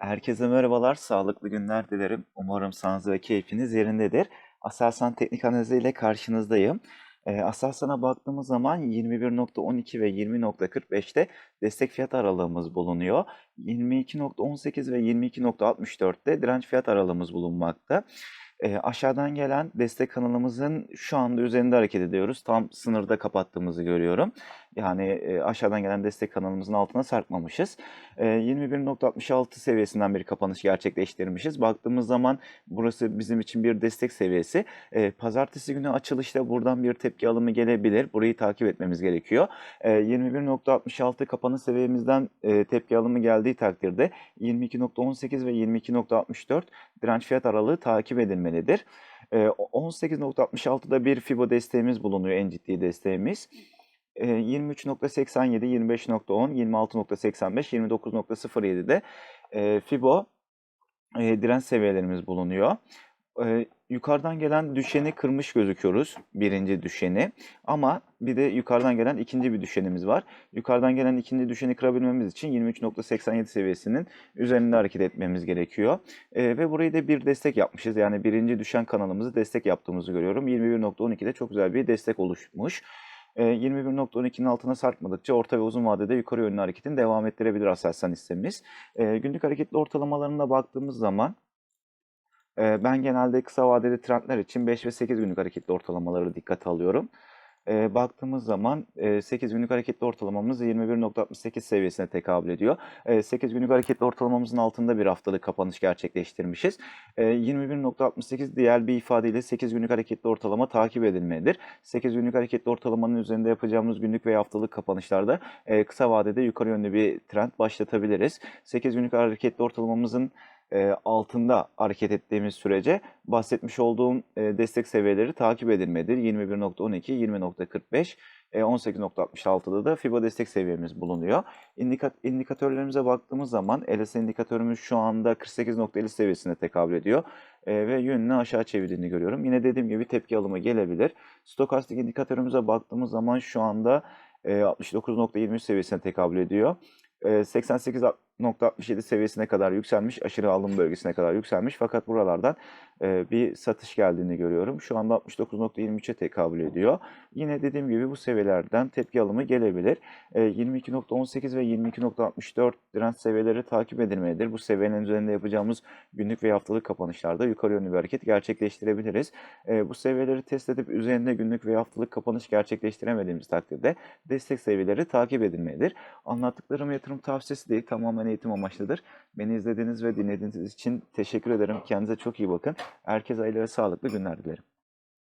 Herkese merhabalar, sağlıklı günler dilerim. Umarım sağlığınız ve keyfiniz yerindedir. Aselsan Teknik Analizi ile karşınızdayım. Ee, Aselsan'a baktığımız zaman 21.12 ve 20.45'te destek fiyat aralığımız bulunuyor. 22.18 ve 22.64'te direnç fiyat aralığımız bulunmakta. Ee, aşağıdan gelen destek kanalımızın şu anda üzerinde hareket ediyoruz. Tam sınırda kapattığımızı görüyorum. Yani e, aşağıdan gelen destek kanalımızın altına sarkmamışız. E, 21.66 seviyesinden bir kapanış gerçekleştirmişiz. Baktığımız zaman burası bizim için bir destek seviyesi. E, pazartesi günü açılışta buradan bir tepki alımı gelebilir. Burayı takip etmemiz gerekiyor. E, 21.66 kapanış seviyemizden e, tepki alımı geldiği takdirde 22.18 ve 22.64 direnç fiyat aralığı takip edilmelidir. E, 18.66'da bir Fibo desteğimiz bulunuyor, en ciddi desteğimiz. E, 23.87, 25.10, 26.85, 29.07'de e, Fibo e, direnç seviyelerimiz bulunuyor. Yukarıdan gelen düşeni kırmış gözüküyoruz. Birinci düşeni. Ama bir de yukarıdan gelen ikinci bir düşenimiz var. Yukarıdan gelen ikinci düşeni kırabilmemiz için 23.87 seviyesinin üzerinde hareket etmemiz gerekiyor. E, ve burayı da bir destek yapmışız. Yani birinci düşen kanalımızı destek yaptığımızı görüyorum. 21.12'de çok güzel bir destek oluşmuş. E, 21.12'nin altına sarkmadıkça orta ve uzun vadede yukarı yönlü hareketin devam ettirebilir Aselsan hissemiz. E, günlük hareketli ortalamalarına baktığımız zaman ben genelde kısa vadeli trendler için 5 ve 8 günlük hareketli ortalamaları dikkate alıyorum. E, baktığımız zaman e, 8 günlük hareketli ortalamamız 21.68 seviyesine tekabül ediyor. E, 8 günlük hareketli ortalamamızın altında bir haftalık kapanış gerçekleştirmişiz. E, 21.68 diğer bir ifadeyle 8 günlük hareketli ortalama takip edilmelidir. 8 günlük hareketli ortalamanın üzerinde yapacağımız günlük ve haftalık kapanışlarda e, kısa vadede yukarı yönlü bir trend başlatabiliriz. 8 günlük hareketli ortalamamızın e, altında hareket ettiğimiz sürece bahsetmiş olduğum e, destek seviyeleri takip edilmelidir. 21.12, 20.45, e, 18.66'da da FIBA destek seviyemiz bulunuyor. İndika, indikatörlerimize baktığımız zaman LS indikatörümüz şu anda 48.50 seviyesine tekabül ediyor e, ve yönünü aşağı çevirdiğini görüyorum. Yine dediğim gibi tepki alımı gelebilir. Stokastik indikatörümüze baktığımız zaman şu anda e, 69.23 seviyesine tekabül ediyor. E, 88.67 seviyesine kadar yükselmiş, aşırı alım bölgesine kadar yükselmiş fakat buralardan e, bir satış geldiğini görüyorum. Şu anda 69.23'e tekabül ediyor. Yine dediğim gibi bu seviyelerden tepki alımı gelebilir. E, 22.18 ve 22.64 direnç seviyeleri takip edilmelidir. Bu seviyenin üzerinde yapacağımız günlük ve haftalık kapanışlarda yukarı yönlü bir hareket gerçekleştirebiliriz. E, bu seviyeleri test edip üzerinde günlük ve haftalık kapanış gerçekleştiremediğimiz takdirde destek seviyeleri takip edilmelidir. Anlattıklarım yatırım tavsiyesi değil, tamamen eğitim amaçlıdır. Beni izlediğiniz ve dinlediğiniz için teşekkür ederim. Kendinize çok iyi bakın. Herkese hayırlı sağlıklı günler dilerim.